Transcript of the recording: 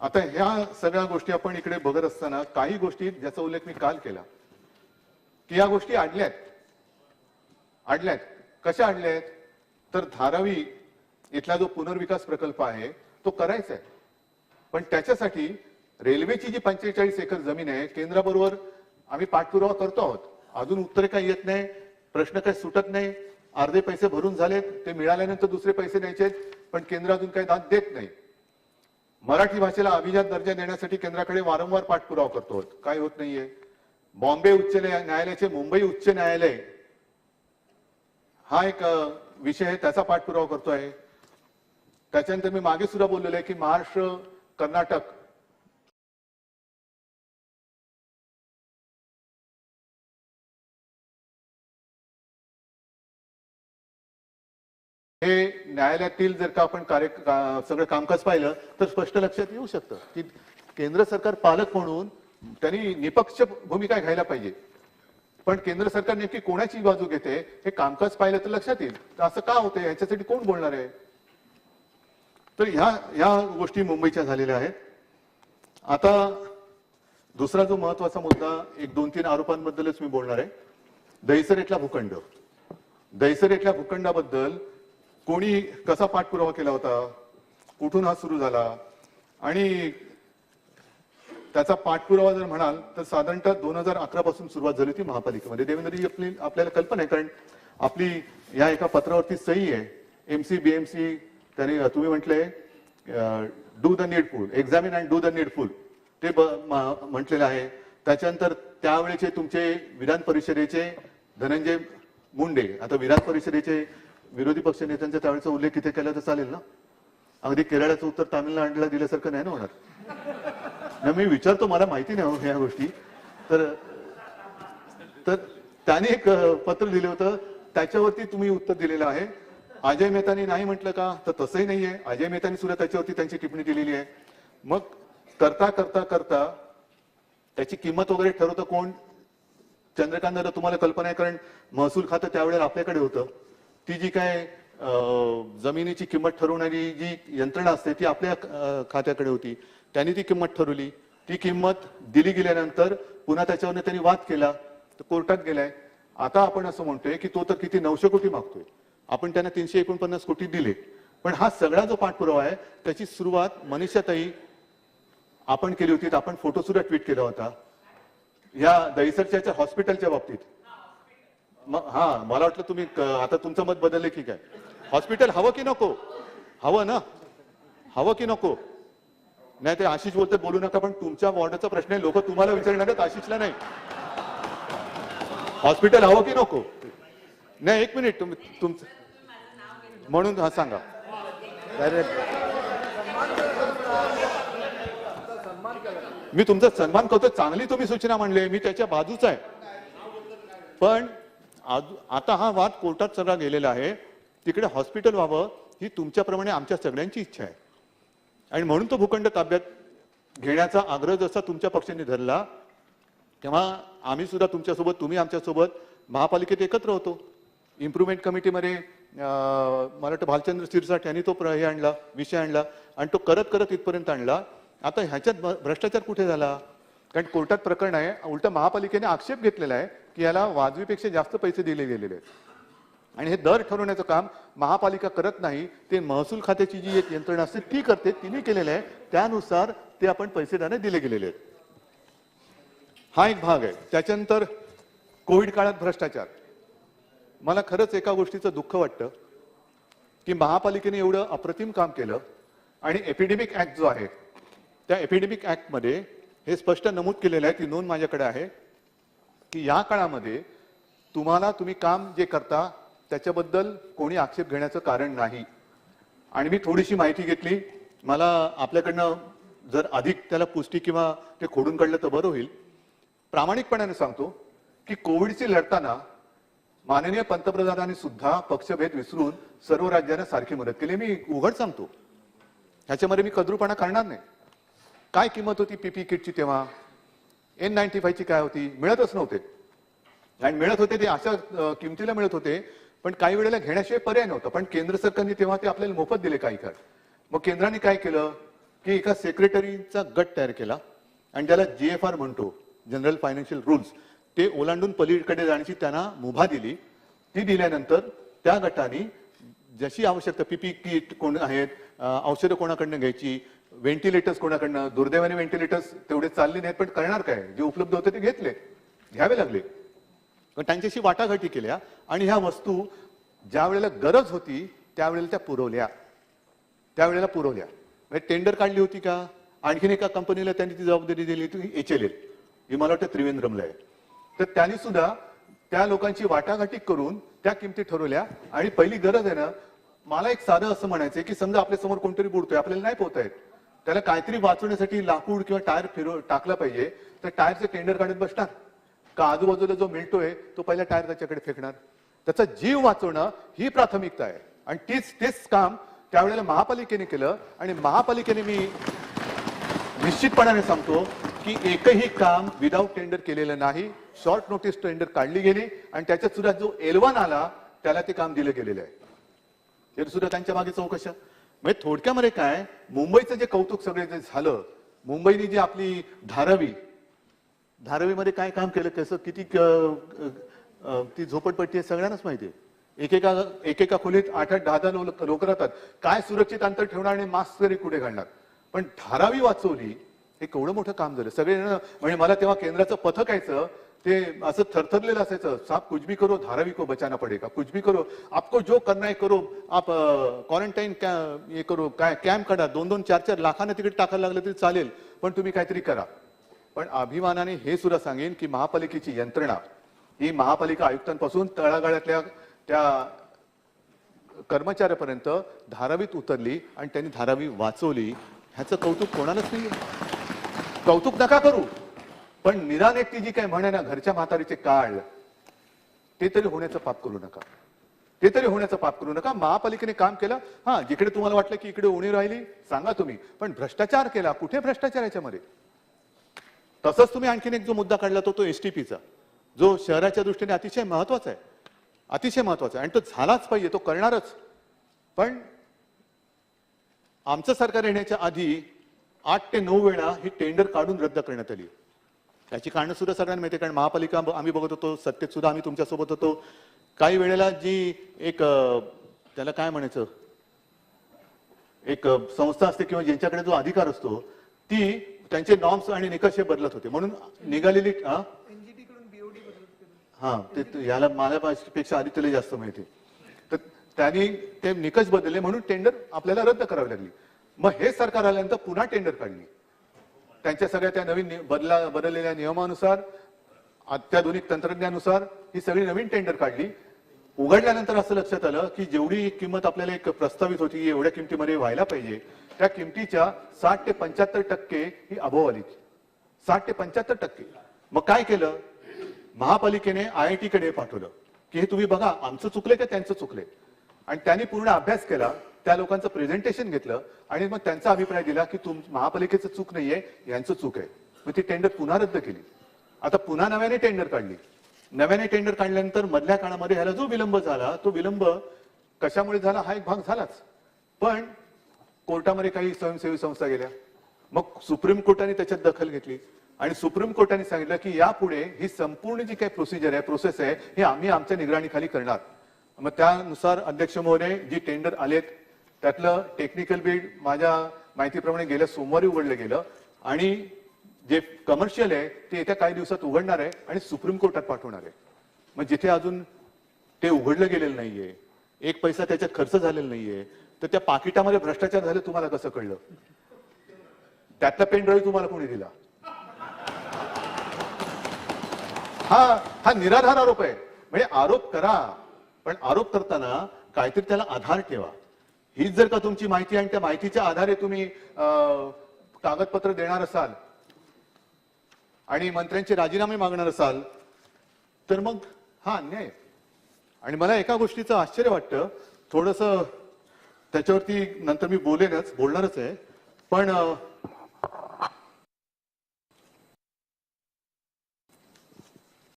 आता ह्या सगळ्या गोष्टी आपण इकडे बघत असताना काही गोष्टी ज्याचा उल्लेख मी काल केला. की या गोष्टी आणल्यात. आणल्यात. कशा आणल्यात? तर धारावी इथला जो पुनर्विकास प्रकल्प आहे तो करायचा आहे. पण त्याच्यासाठी रेल्वेची जी पंचेचाळीस एकर जमीन आहे केंद्राबरोबर आम्ही पाठपुरावा करतो आहोत. अजून उत्तरे काही येत नाही प्रश्न काही सुटत नाही. अर्धे पैसे भरून झालेत ते मिळाल्यानंतर दुसरे पैसे द्यायचे पण केंद्र अजून काही दाद देत नाही. मराठी भाषेला अभिजात दर्जा देण्यासाठी केंद्राकडे वारंवार पाठपुरावा करतो. काय होत नाहीये. बॉम्बे उच्च न्याय- न्यायालयाचे मुंबई उच्च न्यायालय हा एक विषय आहे त्याचा पाठपुरावा करतो आहे त्याच्यानंतर मी मागे सुद्धा बोललेलो आहे की महाराष्ट्र कर्नाटक हे न्यायालयातील जर का आपण कार्य सगळं कामकाज पाहिलं तर स्पष्ट लक्षात येऊ शकतं की केंद्र सरकार पालक म्हणून त्यांनी निपक्ष भूमिका घ्यायला पाहिजे. पण केंद्र सरकार नेमकी कोणाची बाजू घेते हे कामकाज पाहिलं तर लक्षात येईल. तर असं का होतं याच्यासाठी कोण बोलणार आहे? तर ह्या ह्या गोष्टी मुंबईच्या झालेल्या आहेत. आता दुसरा जो महत्त्वाचा मुद्दा एक दोन तीन आरोपांबद्दलच मी बोलणार आहे. दहिसर इथला भूखंड. दहिसर इथल्या भूखंडाबद्दल कोणी कसा पाठपुरावा केला होता? कुठून हा सुरू झाला? आणि त्याचा पाठपुरावा जर म्हणाल तर साधारणतः दोन हजार अकरा पासून सुरुवात झाली होती महापालिकेमध्ये. देवेंद्रजी आपली आपल्याला कल्पना आहे कारण आपली या एका पत्रावरती सही आहे. एमसी बीएमसी त्याने तुम्ही म्हटलंय do the needful examine and do the needful ते म्हटलेलं आहे. त्याच्यानंतर त्यावेळेचे तुमचे विधान परिषदेचे धनंजय मुंडे आता विधान परिषदेचे विरोधी पक्ष नेत्यांचा त्यावेळेचा उल्लेख इथे केला तर चालेल ना? अगदी केरळाचं उत्तर तामिळनाडूला दिल्यासारखं नाही ना होणार? नाही, मी विचारतो मला माहिती नाही या ह्या गोष्टी. तर तर त्याने एक पत्र दिलं होतं त्याच्यावरती तुम्ही उत्तर दिलेलं आहे. अजय मेहतानी नाही म्हटलं का? तर तसंही नाहीये. अजय मेहतानी सुद्धा त्याच्यावरती त्यांची टिप्पणी दिलेली आहे. मग करता करता करता त्याची किंमत वगैरे ठरवतं कोण? चंद्रकांत तुम्हाला कल्पना आहे कारण महसूल खातं त्यावेळेला आपल्याकडे होतं. ती जी काय जमिनीची किंमत ठरवणारी जी यंत्रणा असते ती आपल्या खात्याकडे होती. त्यांनी ती किंमत ठरवली. ती किंमत दिली गेल्यानंतर पुन्हा त्याच्यावर त्यांनी वाद केला तर कोर्टात गेलाय. आता आपण असं म्हणतोय की तो तर किती नऊशे कोटी मागतोय. आपण त्यांना तीनशे एकोणपन्नास कोटी दिले. पण हा सगळा जो पाठपुरावा आहे त्याची सुरुवात मनीषाताई आपण केली होती. तर आपण फोटो सुद्धा ट्विट केला होता. या दहिसरच्या हॉस्पिटलच्या बाबतीत. हा मला वाटलं तुम्ही आता तुमचं मत बदलले की काय? हॉस्पिटल हवं की नको? हवं ना? हवं की नको? नाही ते आशिष बोलते बोलू नका पण तुमच्या वॉर्डाचा प्रश्न आहे लोक तुम्हाला विचारणार आहेत आशिषला नाही. हॉस्पिटल हवं की नको? नाही एक मिनिट तुम्ही तुमचं म्हणून हा सांगा. मी तुमचा सन्मान करतो चांगली तुम्ही सूचना म्हणले मी त्याच्या बाजूच आहे. पण आज- आता हा वाद कोर्टात सगळा गेलेला आहे. तिकडे हॉस्पिटल व्हावं ही तुमच्याप्रमाणे आमच्या सगळ्यांची इच्छा आहे. आणि म्हणून तो भूखंड ताब्यात घेण्याचा आग्रह जसा तुमच्या पक्षाने धरला तेव्हा आम्ही सुद्धा तुमच्यासोबत तुम्ही आमच्यासोबत महापालिकेत एकत्र होतो. इम्प्रुव्हमेंट कमिटीमध्ये मला वाटतं भालचंद्र सिरसाट यांनी तो प्र- हे आणला विषय आणला आणि तो करत करत इथपर्यंत आणला. आता ह्याच्यात भ- भ्रष्टाचार कुठे झाला? कारण कोर्टात प्रकरण आहे उलट महापालिकेने आक्षेप घेतलेला आहे. की याला वाजवीपेक्षा जास्त पैसे दिले गेलेले आहेत. आणि हे दर ठरवण्याचं काम महापालिका करत नाही ते महसूल खात्याची जी एक यंत्रणा असते ती करते तिने केलेलं आहे. त्यानुसार ते आपण पैसे त्याने दिले गेलेले आहेत. हा एक भाग आहे. त्याच्यानंतर कोविड काळात भ्रष्टाचार. मला खरंच एका गोष्टीचं दुःख वाटतं की महापालिकेने एवढं अप्रतिम काम केलं आणि एपिडेमिक ऍक्ट जो आहे त्या एपिडेमिक ऍक्टमध्ये हे स्पष्ट नमूद केलेलं आहे ती नोंद माझ्याकडे आहे. की या काळामध्ये तुम्हाला तुम्ही काम जे करता त्याच्याबद्दल कोणी आक्षेप घेण्याचं कारण नाही. आणि मी थोडीशी माहिती घेतली. मला आपल्याकडनं जर अधिक त्याला पुष्टी किंवा ते खोडून काढलं तर बरं होईल. प्रामाणिकपणाने सांगतो की कोविडशी लढताना माननीय पंतप्रधानांनी सुद्धा पक्षभेद विसरून सर्व राज्यांना सारखी मदत केली. मी उघड सांगतो. ह्याच्यामध्ये मी कद्रूपणा करणार नाही. काय किंमत होती पीपी किटची तेव्हा? एन नाईन्टी फायची काय होती? मिळतच नव्हते. आणि मिळत होते ते अशा किमतीला मिळत होते पण काही वेळेला घेण्याशिवाय पर्याय नव्हता. पण केंद्र सरकारने तेव्हा ते आपल्याला मोफत दिले काही काळ. मग केंद्राने काय केलं? की एका सेक्रेटरीचा गट तयार केला. आणि त्याला जी एफ आर म्हणतो जनरल फायनान्शियल रूल्स ते ओलांडून पलीकडे जाण्याची त्यांना मुभा दिली. ती दिल्यानंतर त्या गटाने जशी आवश्यकता पीपी किट कोण आहेत औषधं कोणाकडनं घ्यायची व्हेंटिलेटर्स कोणाकडनं? दुर्दैवाने व्हेंटिलेटर्स तेवढे चालले नाहीत पण करणार काय? जे उपलब्ध होते ते घेतले. घ्यावे लागले. पण त्यांच्याशी वाटाघाटी केल्या आणि ह्या वस्तू ज्या वेळेला गरज होती त्यावेळेला त्या पुरवल्या. त्यावेळेला पुरवल्या. म्हणजे टेंडर काढली होती का? आणखीन एका कंपनीला त्यांनी ती जबाबदारी दिली होती एच एल एल ही मला वाटतं त्रिवेंद्रमला आहे. तर त्यांनी सुद्धा त्या लोकांची वाटाघाटी करून त्या किमती ठरवल्या. आणि पहिली गरज आहे ना मला एक साधं असं म्हणायचंय की समजा आपल्यासमोर कोणतरी बुडतोय आपल्याला नाही पोहता त्याला काहीतरी वाचवण्यासाठी लाकूड किंवा टायर फिरव टाकला पाहिजे. तर टायरचं टेंडर काढत बसणार. का आजूबाजूला जो मिळतोय तो पहिला टायर त्याच्याकडे फेकणार. त्याचा जीव वाचवणं ही प्राथमिकता आहे. आणि तीच तेच काम त्यावेळेला महापालिकेने केलं. आणि महापालिकेने मी निश्चितपणाने सांगतो की एकही काम विदाऊट टेंडर केलेलं नाही. शॉर्ट नोटीस टेंडर काढली गेली. आणि त्याच्यात सुद्धा जो एलवान आला त्याला ते काम दिलं गेलेलं आहे. हे सुद्धा त्यांच्या मागे चौकशा. म्हणजे थोडक्यामध्ये काय मुंबईचं जे कौतुक सगळे जे झालं मुंबईने जी आपली धारावी धारावीमध्ये काय काम केलं कसं किती ती झोपडपट्टी आहे सगळ्यांनाच माहिती आहे. एकेका एकेका खोलीत आठ आठ दहा दहा लोक लोक राहतात. काय सुरक्षित अंतर ठेवणार आणि मास्क तरी कुठे घालणार? पण धारावी वाचवली हे केवढं मोठं काम झालं. सगळे जण- म्हणजे मला तेव्हा केंद्राचं पथक यायचं ते असं थरथरलेलं असायचं साप कुछ भी करो धारावी को बचाना पडेगा कुछ भी करो आपको जो करना है करो आप क्वारंटाईन हे करो काय कॅम्प काढा दोन दोन चार चार लाखांना तिकडे टाकायला लागलं तरी चालेल पण तुम्ही काहीतरी करा. पण अभिमानाने हे सुद्धा सांगेन की महापालिकेची यंत्रणा ही महापालिका आयुक्तांपासून तळागाळातल्या त्या कर्मचाऱ्यापर्यंत धारावीत उतरली आणि त्यांनी धारावी वाचवली ह्याचं कौतुक कोणालाच नाही कौतुक नका करू. पण निराने ती जी काय म्हणे ना घरच्या म्हातारीचे काळ ते तरी होण्याचं पाप करू नका. ते तरी होण्याचं पाप करू नका. महापालिकेने काम केलं. हा जिकडे तुम्हाला वाटलं की इकडे उणी राहिली सांगा तुम्ही. पण भ्रष्टाचार केला. कुठे भ्रष्टाचार याच्यामध्ये? तसंच तुम्ही आणखीन एक जो मुद्दा काढला तो तो एसटीपीचा जो शहराच्या दृष्टीने अतिशय महत्त्वाचा आहे. अतिशय महत्त्वाचा आहे. आणि तो झालाच पाहिजे तो करणारच. पण आमचं सरकार येण्याच्या आधी आठ ते नऊ वेळा ही टेंडर काढून रद्द करण्यात आली. त्याची कारणं सुद्धा सगळ्यांना माहिती कारण महापालिका आम्ही बघत होतो सत्तेत सुद्धा आम्ही तुमच्यासोबत होतो. काही वेळेला जी एक त्याला काय म्हणायचं? एक संस्था असते किंवा ज्यांच्याकडे जो अधिकार असतो ती त्यांचे नॉर्म्स आणि निकष हे बदलत होते. म्हणून निघालेली हा? हा ते याला माझ्यापेक्षा आदित्यला जास्त माहिती. तर त्यांनी ते निकष बदलले म्हणून टेंडर आपल्याला रद्द करावी लागली. मग हे सरकार आल्यानंतर पुन्हा टेंडर काढली. त्यांच्या सगळ्या त्या नवीन बदला बदललेल्या नियमानुसार अत्याधुनिक तंत्रज्ञानुसार ही सगळी नवीन टेंडर काढली. उघडल्यानंतर असं लक्षात आलं की जेवढी किंमत आपल्याला एक प्रस्तावित होती एवढ्या किमतीमध्ये व्हायला पाहिजे त्या किमतीच्या साठ ते पंच्याहत्तर टक्के ही अभाव आली. साठ ते पंच्याहत्तर टक्के. मग काय केलं? महापालिकेने आय आयकडे पाठवलं की हे तुम्ही बघा आमचं चुकलंय का त्यांचं चुकलंय? आणि त्यांनी पूर्ण अभ्यास केला त्या लोकांचं प्रेझेंटेशन घेतलं आणि मग त्यांचा अभिप्राय दिला की तुम महापालिकेचं चूक नाहीये यांचं चूक आहे. मग ती टेंडर पुन्हा रद्द केली. आता पुन्हा नव्याने टेंडर काढली. नव्याने टेंडर काढल्यानंतर मधल्या काळामध्ये ह्याला जो विलंब झाला तो विलंब कशामुळे झाला? हा एक भाग झालाच. पण कोर्टामध्ये काही स्वयंसेवी संस्था गेल्या. मग सुप्रीम कोर्टाने त्याच्यात दखल घेतली. आणि सुप्रीम कोर्टाने सांगितलं की यापुढे ही संपूर्ण जी काही प्रोसिजर आहे प्रोसेस आहे हे आम्ही आमच्या निगराणीखाली करणार. मग त्यानुसार अध्यक्ष महोदय जी टेंडर आलेत त्यातलं टेक्निकल बिड माझ्या माहितीप्रमाणे गेल्या सोमवारी उघडलं गेलं. आणि जे कमर्शियल आहे ते येत्या काही दिवसात उघडणार आहे आणि सुप्रीम कोर्टात पाठवणार आहे. मग जिथे अजून ते उघडलं गेलेलं नाहीये एक पैसा त्याच्यात खर्च झालेला नाहीये तर त्या पाकिटामध्ये भ्रष्टाचार झाले तुम्हाला कसं कळलं? त्यातला पेन ड्राईव्ह तुम्हाला कोणी दिला? हा हा निराधार आरोप आहे. म्हणजे आरोप करा पण आरोप करताना काहीतरी त्याला आधार ठेवा. हीच जर का तुमची माहिती आणि त्या माहितीच्या आधारे तुम्ही कागदपत्र देणार असाल आणि मंत्र्यांचे राजीनामे मागणार असाल तर मग हा अन्याय. आणि मला एका गोष्टीचं आश्चर्य वाटतं. थोडस त्याच्यावरती नंतर मी बोलेनच बोलणारच आहे. पण